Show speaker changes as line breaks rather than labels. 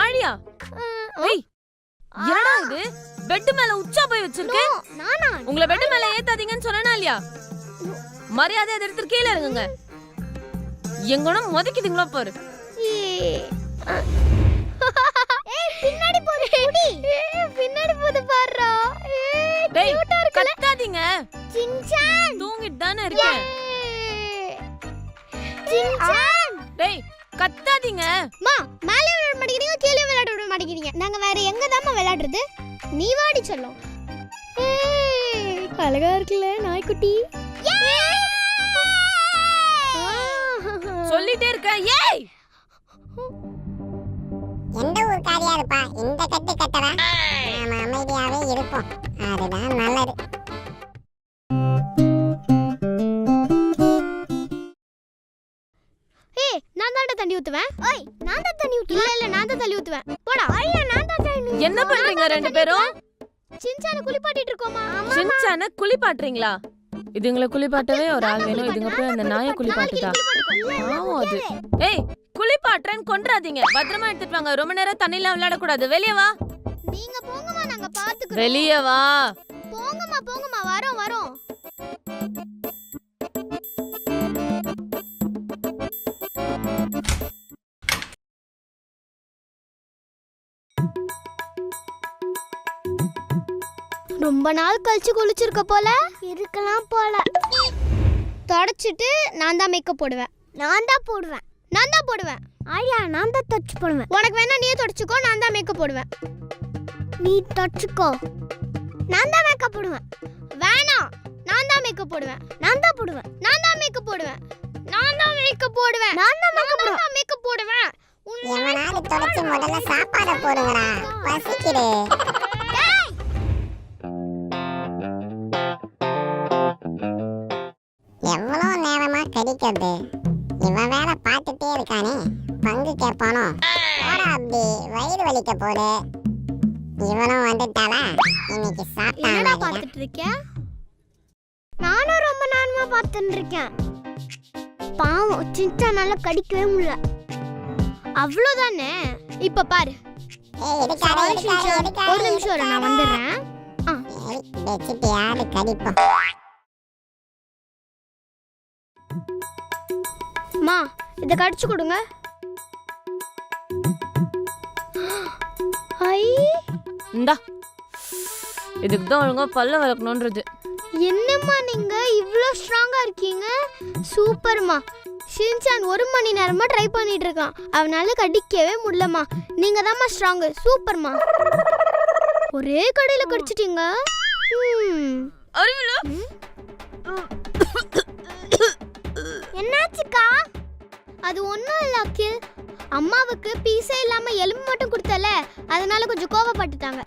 ஆழியா. ஏய் என்னடா இது? பெட் மேல உச்சா போய் வச்சிருக்கேன்
நானா?
உங்களை பெட் மேல ஏத்தாதீங்கன்னு சொன்னேனா இல்லையா? மரியாதை அதை எடுத்து கீழே இறங்குங்க. எங்கனா மொதக்கிதுங்களா பாரு.
குடி பின்னாடி போது
டேய் கத்தாதீங்க.
சின்சான்
தூங்கிட்டு தானே இருக்கேன்.
சின்சான்
டேய் கத்தாதீங்க.
மா மேலே விளையாட மாட்டேங்கிறீங்க கீழே விளையாட விட மாட்டேங்கிறீங்க. நாங்க வேற எங்க தாம்மா விளையாடுறது? நீ வாடி சொல்லும் அழகா இருக்குல்ல நாய்க்குட்டி?
சொல்லிட்டே இருக்கேன் ஏய்!
எந்த ஊர்க்காரியா இருப்பா? இந்த கட்டு கட்டவா? நாம அமைதியாவே இருப்போம். அதுதான் நல்லது.
ஏய் நான் தான்டா தண்ணி ஊத்துவேன். ஓய் நான் தான் தண்ணி ஊத்துவேன். இல்ல இல்ல நான் தான் தண்ணி ஊத்துவேன். போடா. ஐயா நான் தான் தண்ணி
என்ன பண்றீங்க ரெண்டு பேரும்?
சின்சான குளிப்பாட்டிட்டு இருக்கோமா?
சின்சான குளிப்பாட்டுறீங்களா? இதுங்களை குளிப்பாட்டவே ஒரு ஆள் வேணும். இதுங்க போய் அந்த நாயை குளிப்பாட்டுதா. பாவம் அது. ஏய் குளிப்பாட்டுறேன்னு கொன்றாதீங்க. பத்திரமா எடுத்துட்டு வாங்க. ரொம்ப நேரம் தண்ணில விளையாட கூடாது. வெளியே வா.
நீங்க போங்கம்மா நாங்க பாத்துக்கிறோம்.
வெளியே வா.
போங்கம்மா போங்கம்மா. வரோம் வரோம். ரொம்ப நாள் கழிச்சு குளிச்சிருக்க போல. இருக்கலாம் போல. தொடச்சிட்டு நான் தான் மேக்கப் போடுவேன். நான் தான் போடுவேன். நான் தான் போடுவேன். ஆயா நான் தான் தொடச்சு போடுவேன். உனக்கு வேணா நீயே தொடச்சுக்கோ நான் தான் மேக்கப் போடுவேன். நீ தொடச்சுக்கோ. நான் தான் மேக்கப் போடுவேன். வேணாம் நான் தான் மேக்கப் போடுவேன். நான் தான் போடுவேன். நான் தான் மேக்கப் போடுவேன். நான் தான் மேக்கப் போடுவேன். நான் தான் மேக்கப் போடுவேன். மேக்கப் போடுவேன்.
எவனாவது தொடச்சு முதல்ல சாப்பாடை போடுங்கடா. பசிக்குது. எவ்வளோ நேரமா கடிக்கிறது? இவன் வேற பார்த்துட்டே இருக்கானே. பங்கு கேட்பானோ? போடா அப்படி வயிறு வலிக்க போடு இவனும் வந்துட்டாளா? இன்னைக்கு
என்னடா
சாப்பிட்டான்
பார்த்துட்டு இருக்க நானும் ரொம்ப நேரமா பார்த்துட்டு இருக்கேன் பாவம் சின்சா நல்லா கடிக்கவே முடியல. அவ்வளோதானே இப்ப பாரு.
ஏய் எடுக்காத
Sorry,
எடுக்காத
சின்சான்.
எடுக்காத
ஒரு நிமிஷம் இரு, நான் வந்துடுறேன்.
வச்சுட்டு யாரு கடிப்போம்.
மா இதை கடிச்சு கொடுங்க. ஐ.
இந்தா. இதுக்கு தான் ஒழுங்கா பல்ல வளர்க்கணுன்றது.
என்னம்மா நீங்க இவ்வளோ ஸ்ட்ராங்கா இருக்கீங்க? சூப்பர்மா. ஷின்சான் ஒரு மணி நேரமா ட்ரை பண்ணிட்டு இருக்கான். அவனால கடிக்கவே முடியலம்மா. நீங்க தாம்மா ஸ்ட்ராங்கு சூப்பர்மா. ஒரே கடையில கடிச்சிட்டீங்க? ம்.
அறிவில
அது ஒன்றும் இல்லை அக்கில் அம்மாவுக்கு பீஸே இல்லாமல் எலும்பு மட்டும் கொடுத்தல. அதனால கொஞ்சம் கோவப்பட்டுட்டாங்க.